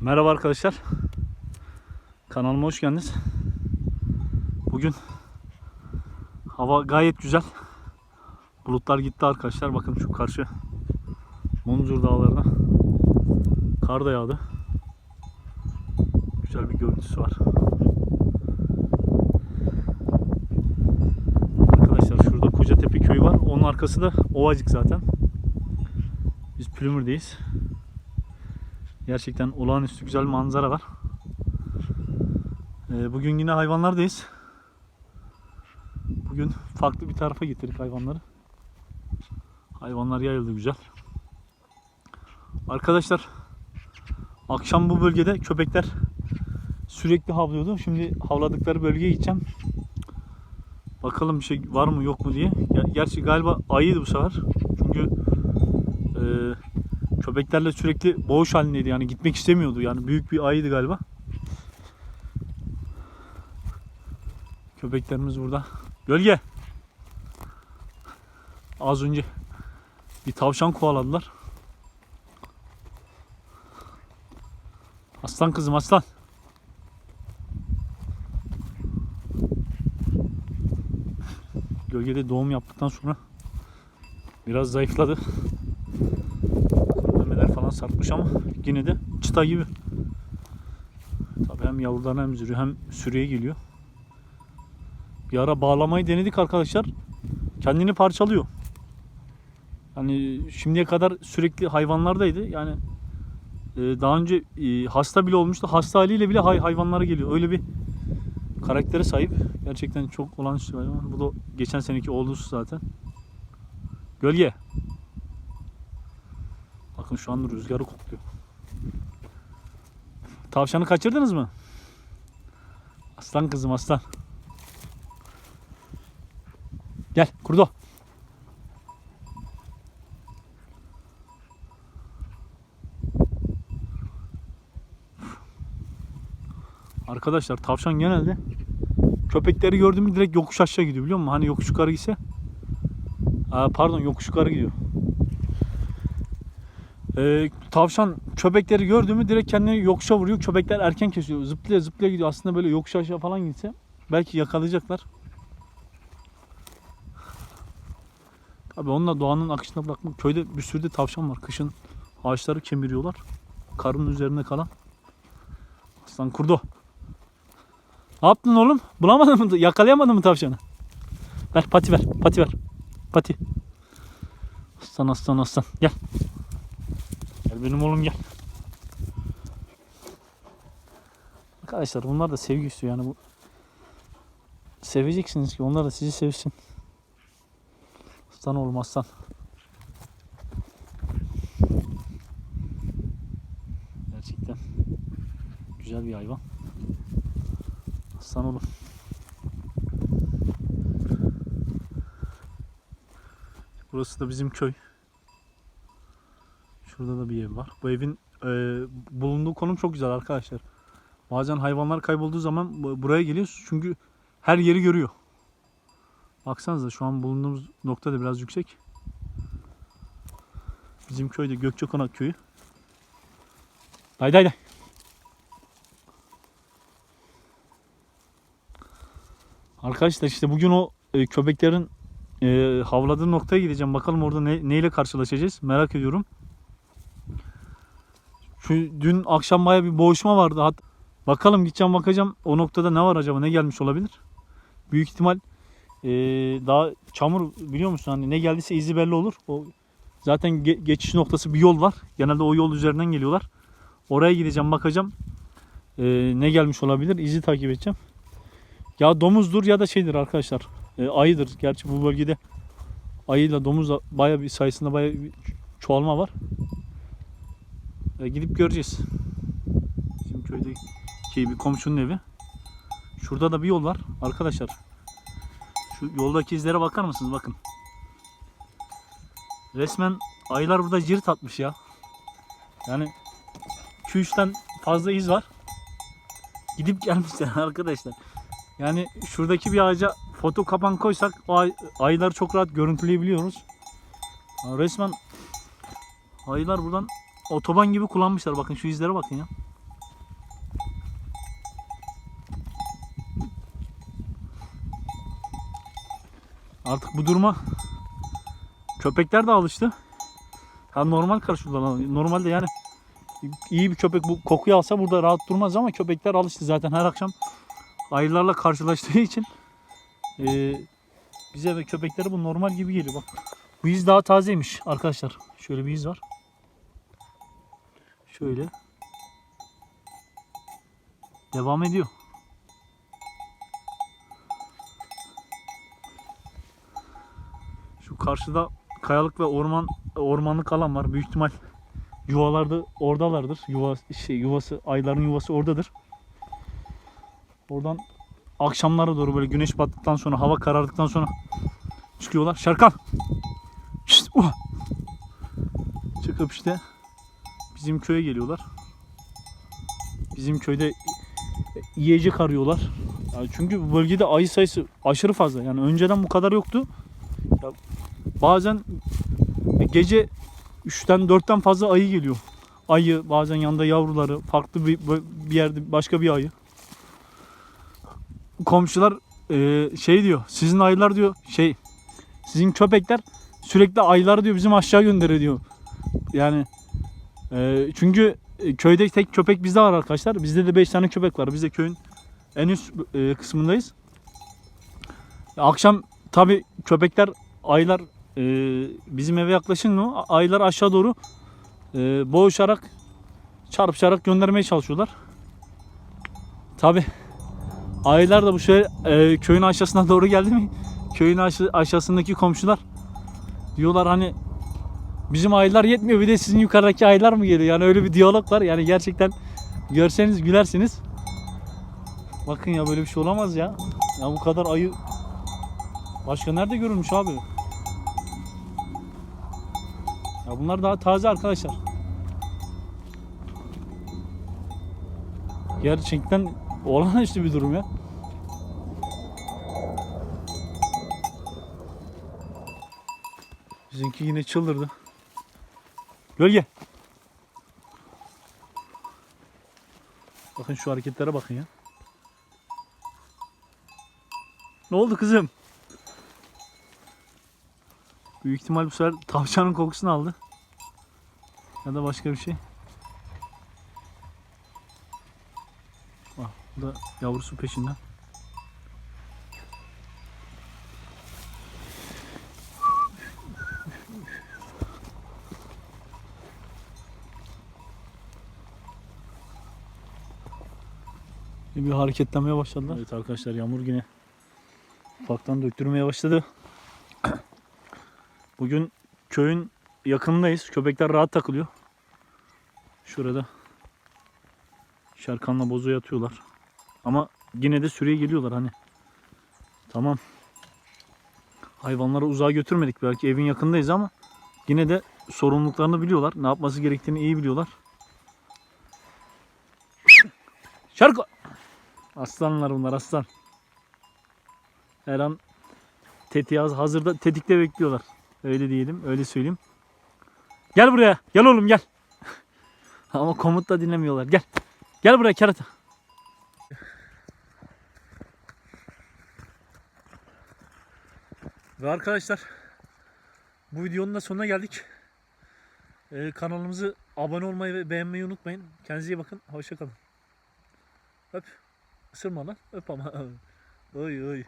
Merhaba arkadaşlar. Kanalıma hoş geldiniz. Bugün hava gayet güzel. Bulutlar gitti arkadaşlar. Bakın şu karşı Munzur dağlarına kar da yağdı. Güzel bir görüntüsü var. Arkadaşlar şurada Kocatepe köyü var. Onun arkası da Ovacık zaten. Biz Plümür'deyiz. Gerçekten olağanüstü güzel manzara var. Ee, bugün yine hayvanlardayız. Bugün farklı bir tarafa getirdik hayvanları. Hayvanlar yayıldı güzel. Arkadaşlar akşam bu bölgede köpekler sürekli havlıyordu. Şimdi havladıkları bölgeye gideceğim. Bakalım bir şey var mı yok mu diye. Ger- Gerçi galiba ayıydı bu sefer. Çünkü eee köpeklerle sürekli boğuş halindeydi yani gitmek istemiyordu yani büyük bir ayıydı galiba. Köpeklerimiz burada. Gölge. Az önce bir tavşan kovaladılar. Aslan kızım aslan. Gölgede doğum yaptıktan sonra biraz zayıfladı falan sarkmış ama yine de çıta gibi. Tabii hem yavrularına emziriyor hem sürüye geliyor. Bir ara bağlamayı denedik arkadaşlar. Kendini parçalıyor. Yani şimdiye kadar sürekli hayvanlardaydı. Yani e, daha önce e, hasta bile olmuştu. Hasta haliyle bile hay- hayvanlara geliyor. Öyle bir karaktere sahip. Gerçekten çok olağanüstü bir hayvan. Bu da geçen seneki oğlusu zaten. Gölge. Bakın şu an rüzgarı kokluyor. Tavşanı kaçırdınız mı? Aslan kızım aslan. Gel kurdo. Arkadaşlar tavşan genelde köpekleri gördüğümü direkt yokuş aşağı gidiyor biliyor musun? Hani yokuş yukarı gitse. Aa, pardon yokuş yukarı gidiyor. Ee, tavşan köpekleri gördüğümü direkt kendini yokuşa vuruyor. Köpekler erken kesiyor. Zıplaya zıplaya gidiyor. Aslında böyle yokuş aşağı falan gitse belki yakalayacaklar. Abi onunla doğanın akışına bırakmak. Köyde bir sürü de tavşan var. Kışın ağaçları kemiriyorlar. Karın üzerinde kalan. Aslan kurdu. Ne yaptın oğlum? Bulamadın mı? Yakalayamadın mı tavşanı? Ver pati ver. Pati ver. Pati. Aslan aslan aslan. Gel. Benim oğlum gel. Arkadaşlar bunlar da sevgi istiyor yani bu. Seveceksiniz ki onlar da sizi sevsin. Aslan oğlum aslan. Gerçekten güzel bir hayvan. Aslan oğlum. Burası da bizim köy. Şurada da bir ev var. Bu evin e, bulunduğu konum çok güzel arkadaşlar. Bazen hayvanlar kaybolduğu zaman bu- buraya geliyoruz çünkü her yeri görüyor. Baksanıza şu an bulunduğumuz nokta da biraz yüksek. Bizim köyde Gökçekonak köyü. Day day. Arkadaşlar işte bugün o e, köpeklerin e, havladığı noktaya gideceğim. Bakalım orada ne, neyle karşılaşacağız merak ediyorum. Dün akşam baya bir boğuşma vardı. Hat bakalım gideceğim bakacağım o noktada ne var acaba ne gelmiş olabilir. Büyük ihtimal e, daha çamur biliyor musun hani ne geldiyse izi belli olur. O zaten ge- geçiş noktası bir yol var. Genelde o yol üzerinden geliyorlar. Oraya gideceğim bakacağım. E, ne gelmiş olabilir izi takip edeceğim. Ya domuzdur ya da şeydir arkadaşlar. E, ayıdır. Gerçi bu bölgede ayıyla domuzla baya bir sayısında baya bir çoğalma var. E, gidip göreceğiz. Bizim köydeki bir komşunun evi. Şurada da bir yol var arkadaşlar. Şu yoldaki izlere bakar mısınız? Bakın. Resmen ayılar burada cirit atmış ya. Yani 2-3'ten fazla iz var. Gidip gelmişler arkadaşlar. Yani şuradaki bir ağaca foto kapan koysak o ay- ayıları çok rahat görüntüleyebiliyoruz. Ha, Resmen ayılar buradan Otoban gibi kullanmışlar bakın şu izlere bakın ya. Artık bu duruma köpekler de alıştı. Ha normal karşılanan normalde yani iyi bir köpek bu kokuyu alsa burada rahat durmaz ama köpekler alıştı zaten her akşam ayılarla karşılaştığı için e, bize ve köpeklere bu normal gibi geliyor bak. Bu iz daha tazeymiş arkadaşlar. Şöyle bir iz var. Şöyle. Devam ediyor. Şu karşıda kayalık ve orman ormanlık alan var. Büyük ihtimal yuvalarda oradalardır. Yuva şey yuvası ayların yuvası oradadır. Oradan akşamlara doğru böyle güneş battıktan sonra hava karardıktan sonra çıkıyorlar. Şarkan. Şşt, uh. Çıkıp işte bizim köye geliyorlar. Bizim köyde yiyecek arıyorlar. Yani çünkü bu bölgede ayı sayısı aşırı fazla. Yani önceden bu kadar yoktu. Ya bazen gece 3'ten 4'ten fazla ayı geliyor. Ayı bazen yanında yavruları farklı bir, bir yerde başka bir ayı. Komşular e, şey diyor sizin ayılar diyor şey sizin köpekler sürekli ayılar diyor bizim aşağı gönderiyor diyor. Yani e, çünkü e, köyde tek köpek bizde var arkadaşlar. Bizde de 5 tane köpek var. Biz de köyün en üst e, kısmındayız. Akşam tabi köpekler ayılar e, bizim eve yaklaşınca mı ayılar aşağı doğru boğuşarak çarpışarak göndermeye çalışıyorlar. Tabi ayılar da bu e, köyün aşağısına doğru geldi mi köyün aşa- aşağısındaki komşular diyorlar hani bizim ayılar yetmiyor bir de sizin yukarıdaki ayılar mı geliyor yani öyle bir diyalog var yani gerçekten görseniz gülersiniz. Bakın ya böyle bir şey olamaz ya. Ya bu kadar ayı başka nerede görülmüş abi? Ya bunlar daha taze arkadaşlar. Gerçekten olağanüstü bir durum ya. Bizimki yine çıldırdı. Gölge. Bakın şu hareketlere bakın ya. Ne oldu kızım? Büyük ihtimal bu sefer tavşanın kokusunu aldı. Ya da başka bir şey. Bak bu da yavrusu peşinden. Bir hareketlenmeye başladılar. Evet arkadaşlar yağmur yine ufaktan döktürmeye başladı. Bugün köyün yakınındayız. Köpekler rahat takılıyor. Şurada Şarkan'la bozu yatıyorlar. Ama yine de süreye geliyorlar hani. Tamam. Hayvanları uzağa götürmedik. Belki evin yakındayız ama yine de sorumluluklarını biliyorlar. Ne yapması gerektiğini iyi biliyorlar. Aslanlar bunlar aslan. Her an tetiği haz- hazırda tetikte bekliyorlar. Öyle diyelim, öyle söyleyeyim. Gel buraya. Gel oğlum gel. Ama komut da dinlemiyorlar. Gel. Gel buraya kerata. Ve arkadaşlar bu videonun da sonuna geldik. Ee, kanalımızı abone olmayı ve beğenmeyi unutmayın. Kendinize iyi bakın. Hoşçakalın. Öp. Isırma lan. Öp ama. oy oy.